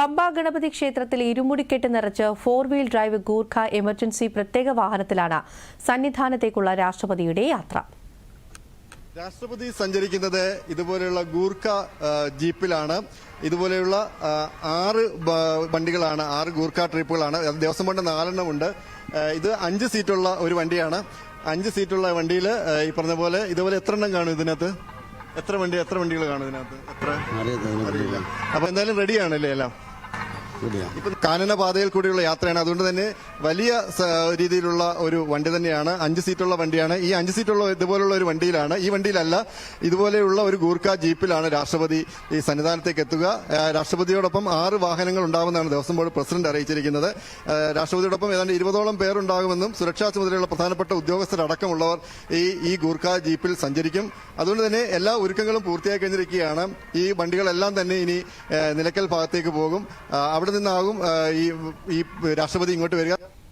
പമ്പ ഗണപതി ക്ഷേത്രത്തിൽ ഇരുമുടിക്കെട്ട് നിറച്ച് four wheel drive Gurkha emergency പ്രത്യേക വാഹനത്തിലാണ് സന്നിധാനത്തേക്കുള്ള രാഷ്ട്രപതിയുടെ യാത്ര. രാഷ്ട്രപതി സഞ്ചരിക്കുന്നത് ഇതുപോലെയുള്ള ഗൂർഖ ജീപ്പിലാണ്. ഇതുപോലെയുള്ള ആറ് വണ്ടികളാണ് ആറ് ഗൂർഖ ട്രിപ്പുകളാണ്. ദിവസം ദേവസ്വം ബോർഡ് നാലെണ്ണം ഉണ്ട്. ഇത് അഞ്ച് സീറ്റുള്ള ഒരു വണ്ടിയാണ്. അഞ്ച് സീറ്റുള്ള വണ്ടിയിൽ ഈ പറഞ്ഞ പോലെ ഇതുപോലെ എത്ര എണ്ണം കാണും ഇതിനകത്ത്? എത്ര വണ്ടി എത്ര വണ്ടികൾ കാണും ഇതിനകത്ത്? എത്ര? അറിയില്ല. അപ്പൊ എന്തായാലും റെഡിയാണല്ലേ എല്ലാം? ഇപ്പൊ കാനന പാതയിൽ കൂടിയുള്ള യാത്രയാണ്. അതുകൊണ്ട് തന്നെ വലിയ രീതിയിലുള്ള ഒരു വണ്ടി തന്നെയാണ്. അഞ്ച് സീറ്റുള്ള വണ്ടിയാണ്. ഈ അഞ്ച് സീറ്റുള്ള ഇതുപോലുള്ള ഒരു വണ്ടിയിലാണ്. ഈ വണ്ടിയിലല്ല ഇതുപോലെയുള്ള ഒരു ഗൂർഖ ജീപ്പിലാണ് രാഷ്ട്രപതി ഈ സന്നിധാനത്തേക്ക് എത്തുക. രാഷ്ട്രപതിയോടൊപ്പം ആറ് വാഹനങ്ങൾ ഉണ്ടാകുമെന്നാണ് ദിവസം ബോർഡ് പ്രസിഡന്റ് അറിയിച്ചിരിക്കുന്നത്. രാഷ്ട്രപതിയോടൊപ്പം ഏതാണ്ട് ഇരുപതോളം പേരുണ്ടാകുമെന്നും സുരക്ഷാ ചുമതലയുള്ള പ്രധാനപ്പെട്ട ഉദ്യോഗസ്ഥരടക്കമുള്ളവർ ഈ ഈ ഗൂർഖ ജീപ്പിൽ സഞ്ചരിക്കും. അതുകൊണ്ട് തന്നെ എല്ലാ ഒരുക്കങ്ങളും പൂർത്തിയായി കഴിഞ്ഞിരിക്കുകയാണ്. ഈ വണ്ടികളെല്ലാം തന്നെ ഇനി നിലക്കൽ ഭാഗത്തേക്ക് പോകും. ആ, അവിടെ നിന്നാകും ഈ ഈ രാഷ്ട്രപതി ഇങ്ങോട്ട് വരിക.